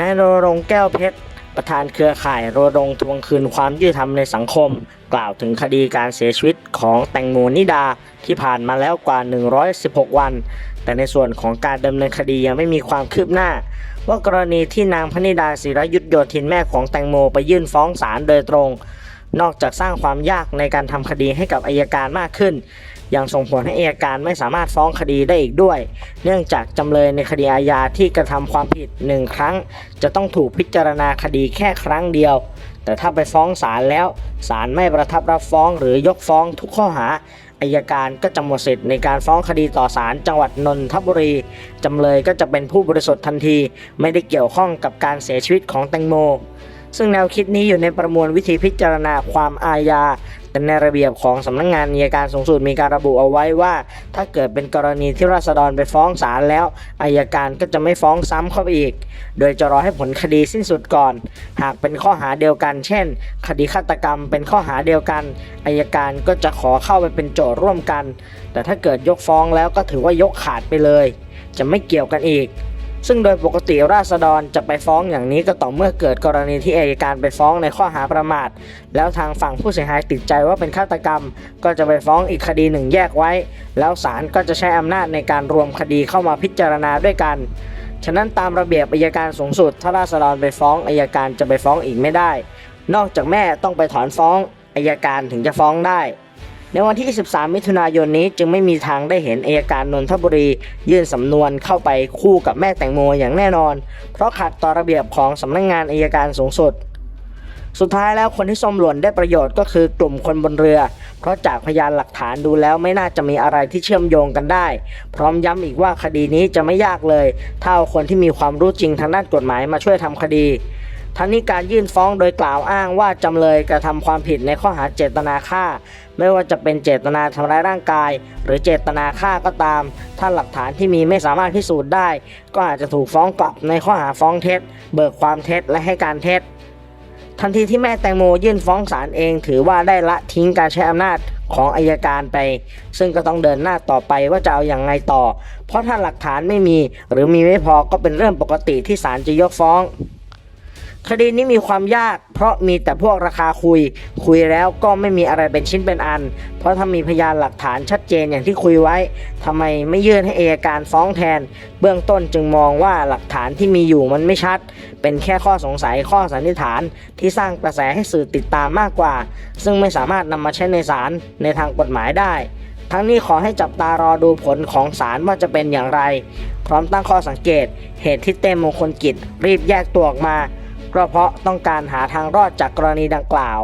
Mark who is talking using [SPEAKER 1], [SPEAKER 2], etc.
[SPEAKER 1] นายโรรงค์แก้วเพชร ประธานเครือข่ายโรรงค์ทวงคืนความยุติธรรมในสังคม กล่าวถึงคดีการเสียชีวิตของแตงโมนิดาที่ผ่านมาแล้วกว่า 116 วัน แต่ในส่วนของการดำเนินคดียังไม่มีความคืบหน้า ว่ากรณีที่นางพนิดาศิรยุทธโยธินแม่ของแตงโมไปยื่นฟ้องศาลโดยตรง นอกจากสร้างความยากในการทำคดีให้กับอายการมากขึ้น ยังส่งผลให้อายการไม่สามารถฟ้องคดีได้อีกด้วย เนื่องจากจำเลยในคดีอาญาที่กระทำความผิดหนึ่งครั้ง จะต้องถูกพิจารณาคดีแค่ครั้งเดียว แต่ถ้าไปฟ้องศาลแล้วศาลไม่ประทับรับฟ้องหรือยกฟ้องทุกข้อหาอายการก็จะหมดสิทธิ์ในการฟ้องคดีต่อศาลจังหวัดนนทบุรี จำเลยก็จะเป็นผู้บริสุทธิ์ทันที ไม่ได้เกี่ยวข้องกับการเสียชีวิตของแตงโม ซึ่งแนวคิดนี้อยู่ในประมวลวิธีพิจารณาความอาญาแต่ในระเบียบของสำนักงงานอัยการสูงสุดมีการระบุเอาไว้ว่า ถ้าเกิดเป็นกรณีที่ราษฎรไปฟ้องศาลแล้วอายการก็จะไม่ฟ้องซ้ำเข้าไปอีก โดยจะรอให้ผลคดีสิ้นสุดก่อน หากเป็นข้อหาเดียวกัน เช่น คดีฆาตกรรมเป็นข้อหาเดียวกันอายการก็จะขอเข้าไปเป็นโจทย์ร่วมกัน แต่ถ้าเกิดยกฟ้องแล้วก็ถือว่ายกขาดไปเลย จะไม่เกี่ยวกันอีก ซึ่งโดยปกติราษฎรจะไปฟ้องอย่างนี้ก็ต่อเมื่อเกิดกรณีที่อายการไปฟ้องในข้อหาประมาท แล้วทางฝั่งผู้เสียหายติดใจว่าเป็นฆาตกรรม ก็จะไปฟ้องอีกคดีหนึ่งแยกไว้ แล้วศาลก็จะใช้อำนาจในการรวมคดีเข้ามาพิจารณาด้วยกัน ฉะนั้นตามระเบียบอายการสูงสุด ถ้าราษฎรไปฟ้องอายการจะไปฟ้องอีกไม่ได้ นอกจากแม่ต้องไปถอนฟ้องอายการถึงจะฟ้องได้ ในวันที่ 23 มิถุนายนนี้จึงไม่มีทางได้เห็นอายการนนทบุรี ยื่นสำนวนเข้าไปคู่กับแม่แตงโมอย่างแน่นอน เพราะขัดต่อระเบียบของสำนักงงานอายการสูงสุด สุดท้ายแล้วคนที่ส้มหล่นได้ประโยชน์ก็คือกลุ่มคนบนเรือ เพราะจากพยานหลักฐานดูแล้วไม่น่าจะมีอะไรที่เชื่อมโยงกันได้ พร้อมย้ำอีกว่าคดีนี้จะไม่ยากเลย ถ้าเอาคนที่มีความรู้จริงทางด้านกฎหมายมาช่วยทำคดี ทั้งนี้การยื่นฟ้องโดยกล่าวอ้างว่าจำเลยกระทำความผิดในข้อหาเจตนาฆ่า ไม่ว่าจะเป็นเจตนาทำร้ายร่างกาย หรือเจตนาฆ่าก็ตาม ถ้าหลักฐานที่มีไม่สามารถพิสูจน์ได้ ก็อาจจะถูกฟ้องกลับในข้อหาฟ้องเท็จ เบิกความเท็จและให้การเท็จทันทีที่แม่แตงโมยื่นฟ้องศาลเอง ถือว่าได้ละทิ้งการใช้อำนาจของอายการไป ซึ่งก็ต้องเดินหน้าต่อไปว่าจะเอาอย่างไงต่อ เพราะถ้าหลักฐานไม่มี หรือมีไม่พอก็เป็นเรื่องปกติที่ศาลจะยกฟ้อง คดีนี้มีความยาก เพราะมีแต่พวกราคาคุย คุยแล้วก็ไม่มีอะไรเป็นชิ้นเป็นอัน เพราะถ้ามีพยานหลักฐานชัดเจนอย่างที่คุยไว้ทำไมไม่ยื่นให้เอยการฟ้องแทน เบื้องต้นจึงมองว่าหลักฐานที่มีอยู่มันไม่ชัด เป็นแค่ข้อสงสัยข้อสันนิษฐาน ที่สร้างกระแสให้สื่อติดตามมากกว่า ซึ่งไม่สามารถนำมาใช้ในศาลในทางกฎหมายได้ ทั้งนี้ขอให้จับตารอดูผลของศาลว่าจะเป็นอย่างไร พร้อมตั้งข้อสังเกต เหตุที่เต้มงคลกิจรีบแยกตัวออกมา ก็เพราะต้องการหาทางรอดจากกรณีดังกล่าว